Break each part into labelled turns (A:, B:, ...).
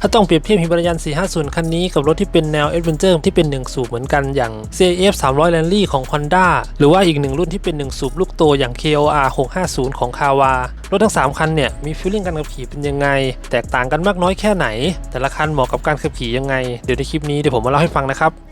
A: ถ้าต้องเปรียบเทียบฮิมาลายัน 450 คันนี้กับรถที่เป็นแนวเอเวนเจอร์ที่เป็น 1 สูบเหมือนกันอย่าง CF 300 Rally ของ Honda หรือว่าอีกหนึ่งรุ่นที่เป็น 1 สูบลูกโตอย่าง KOR 650 ของ Kawa รถทั้ง 3 คันเนี่ยมีฟีลลิ่งการขับขี่เป็นยังไง แตกต่างกันมากน้อยแค่ไหน แต่ละคันเหมาะกับการขับขี่ยังไง เดี๋ยวในคลิปนี้เดี๋ยวผมมาเล่าให้ฟังนะครับ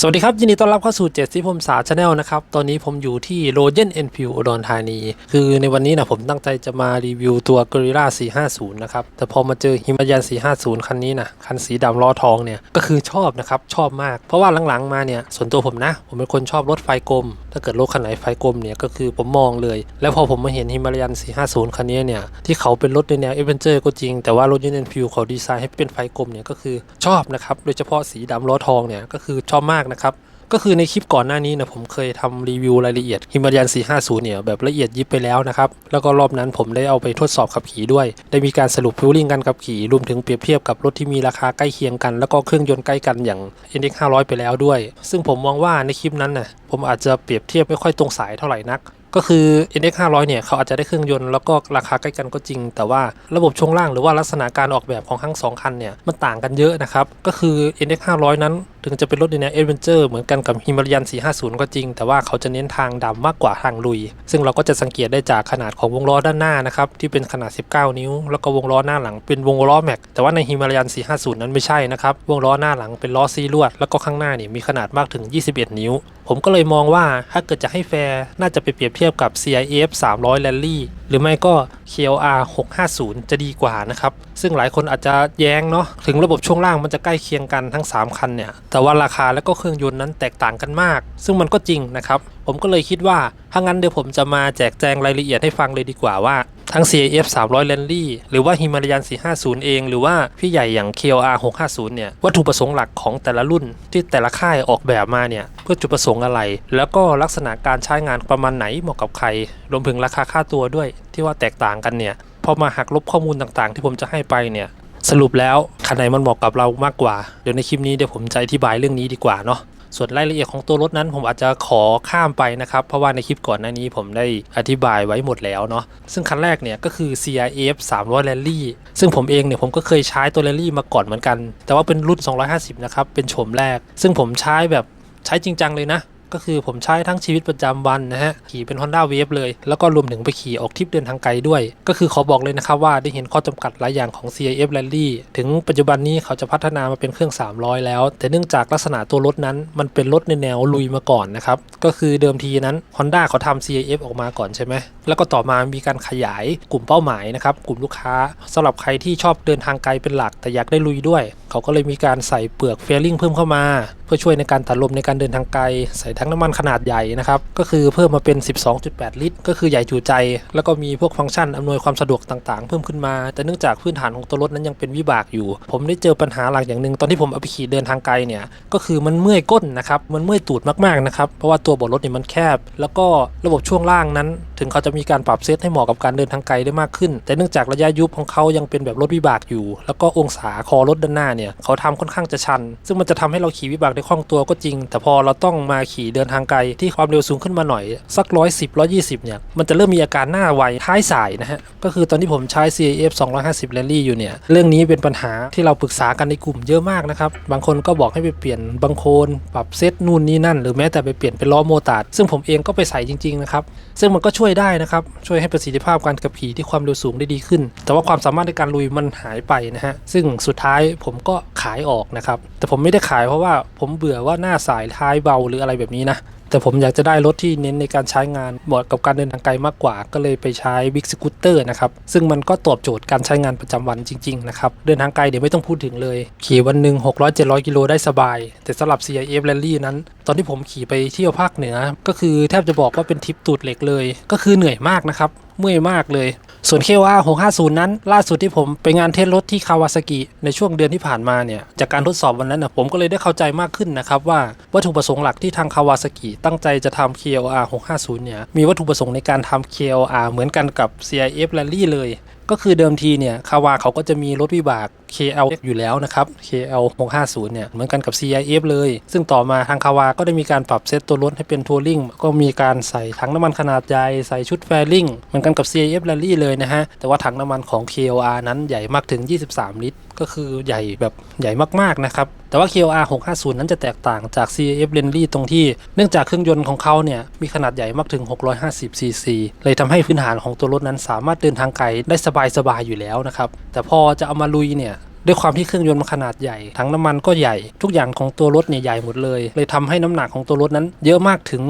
A: สวัสดีครับ ยินดีต้อนรับเข้าสู่7สิพมสาชาแนลนะครับ ตอนนี้ผมอยู่ที่โรเจนเอ็นฟิวอุดรธานี คือในวันนี้นะผมตั้งใจจะมารีวิวตัว g o r i l l a 450 นะครับ แต่พอมาเจอฮิมายัน 450 คันนี้นะคันสีดำล้อทองเนี่ย ก็คือชอบนะครับ ชอบมาก เพราะว่าหลังๆมาเนี่ย ส่วนตัวผมนะ ผมเป็นคนชอบรถไฟกลม ถ้าเกิดรถคันไหนไฟกลมเนี่ยก็คือผมมองเลย แล้วพอผมมาเห็นฮิมายัน 450 คันนี้เนี่ยที่เขาเป็นรถในแนวเอเวนเจอร์ก็จริงแต่ว่ารถยูเนนฟิวเขาดีไซน์ให้เป็นไฟกลมเนี่ยก็คือชอบนะครับโดยเฉพาะสีดำล้อทองเนี่ยก็คือชอบมากนะครับ ก็คือในคลิปก่อนหน้านี้นะผมเคยทำรีวิวรายละเอียดฮิมาลยัน 450 เนี่ยแบบละเอียดยิบไปแล้วนะครับ แล้วก็รอบนั้นผมได้เอาไปทดสอบขับขี่ด้วย ได้มีการสรุปฟิลลิ่งการขับขี่รวมถึงเปรียบเทียบกับรถที่มีราคาใกล้เคียงกัน แล้วก็เครื่องยนต์ใกล้กันอย่าง NX 500 ไปแล้วด้วย ซึ่งผมมองว่าในคลิปนั้นน่ะผมอาจจะเปรียบเทียบไม่ค่อยตรงสายเท่าไหร่นักก็คือ NX 500 เนี่ย เขาอาจจะได้เครื่องยนต์แล้วก็ราคาใกล้กันก็จริง แต่ว่าระบบช่วงล่างหรือว่าลักษณะการออกแบบของทั้งสองคันเนี่ย มันต่างกันเยอะนะครับ ก็คือ NX 500 นั้น ถึงจะเป็นรถในแนวเอเวนเจอร์เหมือนกันกับฮิมาลายัน 450 ก็จริง แต่ว่าเขาจะเน้นทางดำมากกว่าทางลุย ซึ่งเราก็จะสังเกตได้จากขนาดของวงล้อด้านหน้านะครับที่เป็นขนาด 19 นิ้ว แล้วก็วงล้อหน้าหลังเป็นวงล้อแม็กแต่ว่าในฮิมาลายัน 450 นั้นไม่ใช่นะครับวงล้อหน้าหลังเป็นล้อซีลวด แล้วก็ข้างหน้านี่มีขนาดมากถึง 21 นิ้ว ผมก็เลยมองว่าถ้าเกิดจะให้แฟร์น่าจะไปเปรียบเทียบกับ CIF 300 Rally หรือไม่ก็ KLR 650 จะดีกว่านะครับ ซึ่งหลายคนอาจจะแย้งเนาะถึงระบบช่วงล่างมันจะใกล้เคียงกันทั้ง 3 คันเนี่ย แต่ว่าราคาและก็เครื่องยนต์นั้นแตกต่างกันมาก ซึ่งมันก็จริงนะครับ ผมก็เลยคิดว่าถ้างั้นเดี๋ยวผมจะมาแจกแจงรายละเอียดให้ฟังเลยดีกว่าว่า ทั้ง CAF 300 Rally หรือว่า Himalayan 450 เอง หรือว่าพี่ใหญ่อย่าง KLR 650 เนี่ย วัตถุประสงค์หลักของแต่ละรุ่นที่แต่ละค่ายออกแบบมาเนี่ย เพื่อจุดประสงค์อะไร แล้วก็ลักษณะการใช้งานประมาณไหนเหมาะกับใคร รวมถึงราคาค่าตัวด้วย ที่ว่าแตกต่างกันเนี่ย พอมาหักลบข้อมูลต่างๆ ที่ผมจะให้ไปเนี่ยสรุปแล้วคันไหนมันเหมาะกับเรามากกว่า เดี๋ยวในคลิปนี้เดี๋ยวผมจะอธิบายเรื่องนี้ดีกว่าเนาะ ส่วนรายละเอียดของตัวรถนั้นผมอาจจะขอข้ามไปนะครับ เพราะว่าในคลิปก่อนหน้านี้ผมได้อธิบายไว้หมดแล้วเนาะซึ่งคันแรกเนี่ยก็คือ CRF 300 Rally ซึ่งผมเองเนี่ยผมก็เคยใช้ตัว Rally มาก่อนเหมือนกัน แต่ว่าเป็นรุ่น 250 นะครับ เป็นโฉมแรก ซึ่งผมใช้แบบใช้จริงจังเลยนะ ก็คือผมใช้ทั้งชีวิตประจำวันนะฮะขี่เป็น Honda Wave เลย แล้วก็รวมถึงไปขี่ออกทริปเดินทางไกลด้วย ก็คือขอบอกเลยนะครับว่าได้เห็นข้อจำกัดหลายอย่างของ CIF Rally ถึงปัจจุบันนี้เขาจะพัฒนามาเป็นเครื่อง 300 แล้ว แต่เนื่องจากลักษณะตัวรถนั้น มันเป็นรถในแนวลุยมาก่อนนะครับก็คือเดิมทีนั้น Honda เขาทำ CIF ออกมาก่อนใช่ไหมแล้วก็ต่อมามีการขยายกลุ่มเป้าหมายนะครับกลุ่มลูกค้าสำหรับใครที่ชอบเดินทางไกลเป็นหลักแต่อยากได้ลุยด้วย เขาก็เลยมีการใส่เปลือกเฟลลิ่งเพิ่มเข้ามาเพื่อช่วยในการตัดลมในการเดินทางไกล ใส่ทั้งน้ำมันขนาดใหญ่นะครับ ก็คือเพิ่มมาเป็น 12.8 ลิตร ก็คือใหญ่จุใจ แล้วก็มีพวกฟังก์ชันอำนวยความสะดวกต่างๆ เพิ่มขึ้นมา แต่เนื่องจากพื้นฐานของตัวรถนั้นยังเป็นวิบากอยู่ ผมได้เจอปัญหาหลักอย่างหนึ่งตอนที่ผมเอาไปขี่เดินทางไกลเนี่ย ก็คือมันเมื่อยก้นนะครับ มันเมื่อยตูดมากๆนะครับ เพราะว่าตัวเบาะรถเนี่ยมันแคบ แล้วก็ระบบช่วงล่างนั้น ถึงเขาจะมีการปรับเซตให้เหมาะกับการเดินทางไกลได้มากขึ้น แต่เนื่องจากระยะยุบของเขายังเป็นแบบรถวิบากอยู่ แล้วก็องศาคอรถด้านหน้าเนี่ยเขาทำค่อนข้างจะชัน ซึ่งมันจะทำให้เราขี่วิบากได้คล่องตัวก็จริง แต่พอเราต้องมาขี่เดินทางไกลที่ความเร็วสูงขึ้นมาหน่อย สักร้อยสิบร้อยี่สิบเนี่ย มันจะเริ่มมีอาการหน้าไวท้ายสายนะฮะ ก็คือตอนที่ผมใช้ CAF 250 Rally อยู่เนี่ย เรื่องนี้เป็นปัญหาที่เราปรึกษากันในกลุ่มเยอะมากนะครับ บางคนก็บอกให้ไปเปลี่ยนบางโคนปรับเซตนู่นนี่นั่น หรือแม้แต่ไปเปลี่ยนเป็นล้อโมตาร์ซึ่งผมเองก็ไปใส่จริงๆนะครับซึ่งมันก็ช่วยได้นะครับช่วยให้ประสิทธิภาพการขับขี่ที่ความเร็วสูงได้ดีขึ้น แต่ว่าความสามารถในการลุยมันหายไปนะฮะซึ่งสุดท้ายผมก็ขายออกนะครับแต่ผมไม่ได้ขายเพราะว่าผมมเบื่อว่าหน้าสายท้ายเบาหรืออะไรแบบนี้นะแต่ผมอยากจะได้รถที่เน้นในการใช้งานเหมาะกับการเดินทางไกลมากกว่า ก็เลยไปใช้ Big Scooter นะครับ ซึ่งมันก็ตอบโจทย์การใช้งานประจำวันจริงๆนะครับ เดินทางไกลเดี๋ยวไม่ต้องพูดถึงเลย ขี่วันหนึ่ง600-700 กิโลได้สบาย แต่สำหรับ CIF Rally นั้น ตอนที่ผมขี่ไปเที่ยวภาคเหนือ ก็คือแทบจะบอกว่าเป็นทริปตูดเหล็กเลย ก็คือเหนื่อยมากนะครับเมื่อยมากเลย ส่วน KOR 650 นั้น ล่าสุดที่ผมไปงานเทสรถที่คาวาซากิในช่วงเดือนที่ผ่านมาเนี่ย จากการทดสอบวันนั้นนะผมก็เลยได้เข้าใจมากขึ้นนะครับว่าวัตถุประสงค์หลักที่ทางคาวาซากิตั้งใจจะทำ KOR 650 เนี่ย มีวัตถุประสงค์ในการทำ KOR เหมือนกันกับ CIF Rally เลย ก็คือเดิมทีเนี่ยคาวาเขาก็จะมีรถวิบาก KL อยู่แล้วนะครับ KL 650เนี่ยเหมือนกันกับ CIF เลย ซึ่งต่อมาทางคาวาก็ได้มีการปรับเซตตัวรถให้เป็นทัวริงก็มีการใส่ถังน้ำมันขนาดใหญ่ใส่ชุดแฟริ่งเหมือนกันกับ CIF Rally เลยนะฮะ แต่ว่าถังน้ำมันของ KOR นั้นใหญ่มากถึง 23 ลิตร ก็คือใหญ่แบบใหญ่มากๆนะครับแต่ว่า KLR 650 นั้นจะแตกต่างจาก CAF r e n l y ตรงที่เนื่องจากเครื่องยนต์ของเขาเนี่ยมีขนาดใหญ่มากถึง 650 cc เลยทำให้พื้นฐานของตัวรถนั้นสามารถเดินทางไกลได้สบายๆอยู่แล้วนะครับ แต่พอจะเอามาลุยเนี่ย ด้วยความที่เครื่องยนต์มันขนาดใหญ่ทั้งน้ำมันก็ใหญ่ทุกอย่างของตัวรถเนี่ยใหญ่หมดเลย เลยทำให้น้ำหนักของตัวรถนั้น เยอะมากถึง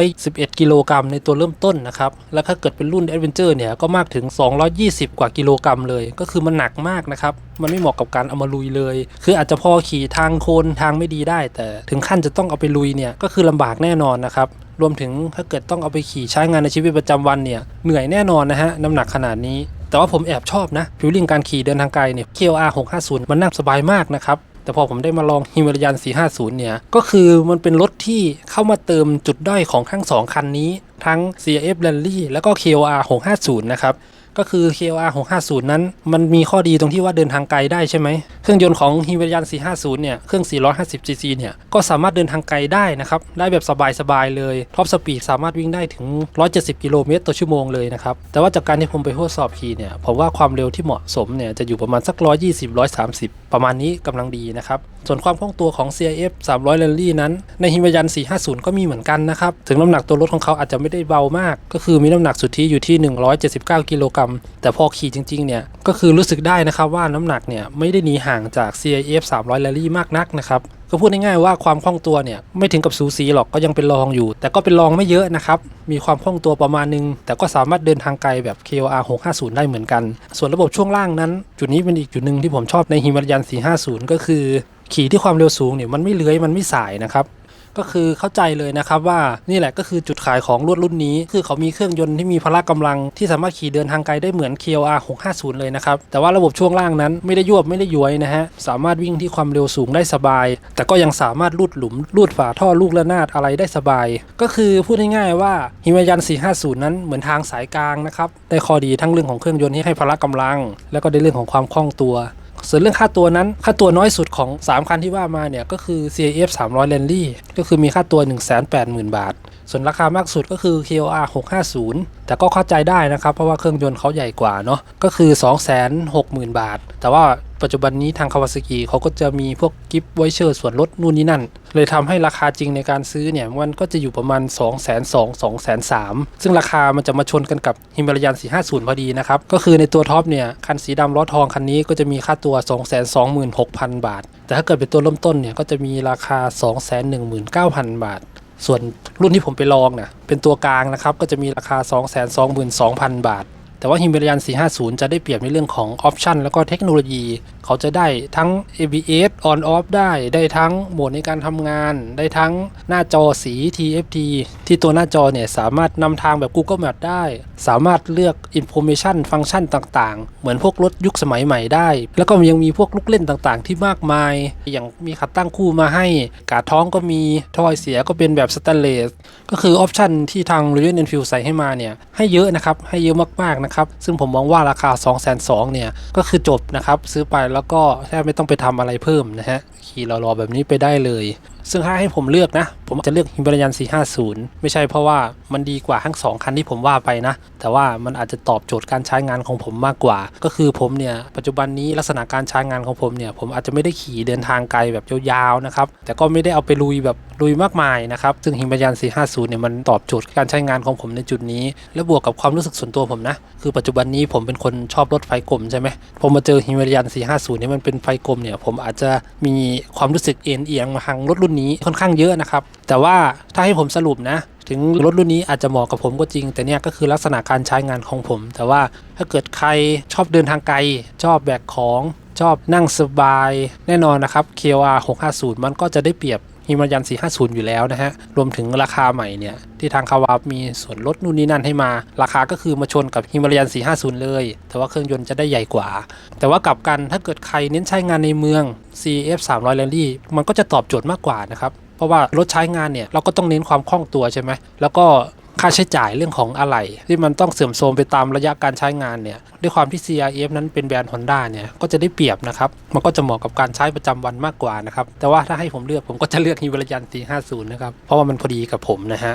A: 211 กิโลกรัมในตัวเริ่มต้นนะครับแล้วถ้าเกิดเป็นรุ่น Adventure เนี่ยก็มากถึง 220 กว่ากิโลกรัมเลย ก็คือมันหนักมากนะครับมันไม่เหมาะกับการเอามาลุยเลย คืออาจจะพอขี่ทางโคนทางไม่ดีได้ แต่ถึงขั้นจะต้องเอาไปลุยเนี่ยก็คือลำบากแน่นอนนะครับรวมถึงถ้าเกิดต้องเอาไปขี่ใช้งานในชีวิตประจำวันเนี่ยเหนื่อยแน่นอนนะฮะน้ำหนักขนาดนี้ แต่ว่าผมแอบชอบนะฟิลลิ่งการขี่เดินทางไกลเนี่ย KLR 650 มันนั่งสบายมากนะครับ แต่พอผมได้มาลองฮิมาลายัน450 เนี่ย ก็คือมันเป็นรถที่เข้ามาเติมจุดด้อยของทั้ง 2 คันนี้ ทั้ง CRF Rally แล้วก็ KLR 650 นะครับ ก็คือ KLR 650 นั้น มันมีข้อดีตรงที่ว่าเดินทางไกลได้ใช่ไหม เครื่องยนต์ของฮิมาลายัน450 เนี่ย เครื่อง 450 cc เนี่ย ก็สามารถเดินทางไกลได้นะครับ ได้แบบสบายๆเลย ท็อปสปีดสามารถวิ่งได้ถึง 170 กิโลเมตรต่อชั่วโมงเลยนะครับ แต่ว่าจากการที่ผมไปทดสอบขี่เนี่ย ผมว่าความเร็วที่เหมาะสมเนี่ย จะอยู่ประมาณสัก 120 130 ประมาณนี้กำลังดีนะครับ ส่วนความคล่องตัวของ CIF 300 Rally นั้น ในฮิมายัน 450 ก็มีเหมือนกันนะครับ ถึงน้ำหนักตัวรถของเขาอาจจะไม่ได้เบามาก ก็คือมีน้ำหนักสุทธิอยู่ที่ 179 กิโลกรัม แต่พอขี่จริงๆ เนี่ย ก็คือรู้สึกได้นะครับว่าน้ำหนักเนี่ยไม่ได้หนีห่างจาก CIF 300 Rally มากนักนะครับ ก็พูดง่ายๆว่าความคล่องตัวเนี่ยไม่ถึงกับสูสีหรอกก็ยังเป็นรองอยู่ แต่ก็เป็นรองไม่เยอะนะครับ มีความคล่องตัวประมาณนึง แต่ก็สามารถเดินทางไกลแบบ KOR 650 ได้เหมือนกัน ส่วนระบบช่วงล่างนั้น จุดนี้เป็นอีกจุดหนึ่งที่ผมชอบในฮิมาลายัน 450 ก็คือ ขี่ที่ความเร็วสูงเนี่ยมันไม่เลื้อยมันไม่สายนะครับ ก็คือเข้าใจเลยนะครับว่านี่แหละก็คือจุดขายของรถรุ่นนี้ คือเขามีเครื่องยนต์ที่มีพละกำลังที่สามารถขี่เดินทางไกลได้เหมือน KLR 650 เลยนะครับ แต่ว่าระบบช่วงล่างนั้นไม่ได้ยวบไม่ได้ย้วยนะฮะ สามารถวิ่งที่ความเร็วสูงได้สบาย แต่ก็ยังสามารถลูดหลุมลูดฝาท่อลูกระนาดอะไรได้สบาย ก็คือพูดง่ายๆว่าฮิมายัน 450 นั้นเหมือนทางสายกลางนะครับได้ข้อดีทั้งเรื่องของเครื่องยนต์ที่ให้พละกำลัง แล้วก็ได้เรื่องของความคล่องตัว ส่วนเรื่องค่าตัวนั้น ค่าตัวน้อยสุดของ 3 คันที่ว่ามาเนี่ย ก็คือ CAF 300 Rally ก็คือมีค่าตัว 180,000 บาท ส่วนราคามากสุดก็คือ KOR 650 แต่ก็เข้าใจได้นะครับ เพราะว่าเครื่องยนต์เขาใหญ่กว่าเนาะก็คือ 260,000 บาท แต่ว่า ปัจจุบันนี้ทางคาวาซากิเขาก็จะมีพวกกิฟต์ไวเชอร์ส่วนลดนู่นนี่นั่น เลยทำให้ราคาจริงในการซื้อเนี่ย มันก็จะอยู่ประมาณ 2 2 0 0 0 2 3 0 0ซึ่งราคามันจะมาชนกันกับฮิมาลายัน 450 พอดีนะครับ ก็คือในตัวท็อปเนี่ย คันสีดำล้อทองคันนี้ก็จะมีค่าตัว 226,000 บาท แต่ถ้าเกิดเป็นตัวเริ่มต้นเนี่ยก็จะมีราคา 219,000 บาทส่วนรุ่นที่ผมไปลองเนี่ยเป็นตัวกลางนะครับ ก็จะมีราคา 222,000 บาท แต่ว่าฮิม a ล a ยัน450 จะได้เปรียบในเรื่องของออปชันแล้วก็เทคโนโลยี เขาจะได้ทั้ง ABS on off ได้ ได้ทั้งโหมดในการทำงาน ได้ทั้งหน้าจอสี TFT ที่ตัวหน้าจอเนี่ยสามารถนำทางแบบ Google Map ได้ สามารถเลือก Information ฟังก์ชันต่างๆ เหมือนพวกรถยุคสมัยใหม่ได้ แล้วก็ยังมีพวกลูกเล่นต่างๆ ที่มากมาย อย่างมีขัดตั้งคู่มาให้ กาท้องก็มีทอยเสียก็เป็นแบบสแตนเลส ก็คือออปชันที่ทาง Royal Enfield ใส่ให้มาเนี่ยให้เยอะนะครับ ให้เยอะมากๆนะครับซึ่งผมมองว่าราคา 2 2 0 0เนี่ยก็คือจบนะครับ ซื้อไปแล้วก็แทบไม่ต้องไปทำอะไรเพิ่มนะฮะขี่รอๆแบบนี้ไปได้เลย ซึ่งถ้าให้ผมเลือกนะ ผมจะเลือกฮิม a ลยัน 450 ไม่ใช่เพราะว่ามันดีกว่าทั้ง 2 คันที่ผมว่าไปนะ แต่ว่ามันอาจจะตอบโจทย์การใช้งานของผมมากกว่า ก็คือผมเนี่ยปัจจุบันนี้ลักษณะการใช้งานของผมเนี่ยผมอาจจะไม่ได้ขี่เดินทางไกลแบบยาวๆนะครับ แต่ก็ไม่ได้เอาไปลุยแบบลุยมากมายนะครับ ซึ่งฮิม a ลยัน 450 เนี่ยมันตอบโจทย์การใช้งานของผมในจุดนี้ และบวกกับความรู้สึกส่วนตัวผมนะ คือปัจจุบันนี้ผมเป็นคนชอบรถไฟกลมใช่ไหมพอมาเจอฮิม a ลยัน 450 เนี่ยมันเป็นไฟกลมเนี่ยผมอาจจะมีความรู้สึกเอ็นเอียงมาทางรถรุ่นนี้ค่อนข้างเยอะนะครับ แต่ว่าถ้าให้ผมสรุปนะ ถึงรถรุ่นนี้อาจจะเหมาะกับผมก็จริง แต่เนี่ยก็คือลักษณะการใช้งานของผม แต่ว่าถ้าเกิดใครชอบเดินทางไกล ชอบแบกของ ชอบนั่งสบาย แน่นอนนะครับ KR 650 มันก็จะได้เปรียบ ฮิมายัน 450 อยู่แล้วนะฮะ รวมถึงราคาใหม่เนี่ย ที่ทางคาวามีส่วนลดนู่นนี่นั่นให้มา ราคาก็คือมาชนกับฮิมายัน 450 เลย แต่ว่าเครื่องยนต์จะได้ใหญ่กว่า แต่ว่ากลับกันถ้าเกิดใครเน้นใช้งานในเมือง CF 300 Rally มันก็จะตอบโจทย์มากกว่านะครับ เพราะว่ารถใช้งานเนี่ยเราก็ต้องเน้นความคล่องตัวใช่ไหมแล้วก็ ค่าใช้จ่ายเรื่องของอะไหล่ที่มันต้องเสื่อมโทรมไปตามระยะการใช้งานเนี่ยด้วยความที่ CRF นั้นเป็นแบรนด์ Honda เนี่ยก็จะได้เปรียบนะครับ มันก็จะเหมาะกับการใช้ประจำวันมากกว่านะครับ แต่ว่าถ้าให้ผมเลือกผมก็จะเลือกฮิวลยัน450 นะครับ เพราะว่ามันพอดีกับผมนะฮะ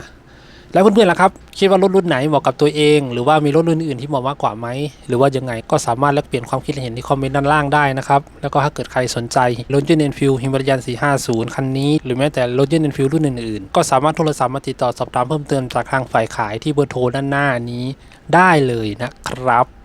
A: แล้วเพื่อนๆล่ะครับ คิดว่ารถรุ่นไหนเหมาะกับตัวเอง หรือว่ามีรถรุ่นอื่นที่เหมาะมากกว่าไหม หรือว่ายังไงก็สามารถแลกเปลี่ยนความคิดเห็นที่คอมเมนต์ด้านล่างได้นะครับ แล้วก็ถ้าเกิดใครสนใจรถยนต์เอ็นฟิวฮิมบรยัน 450 คันนี้ หรือแม้แต่รถยนต์เอ็นฟิวรุ่นอื่นๆ ก็สามารถโทรศัพท์มาติดต่อสอบถามเพิ่มเติมจากทางฝ่ายขายที่เบอร์โทรด้านหน้านี้ได้เลยนะครับ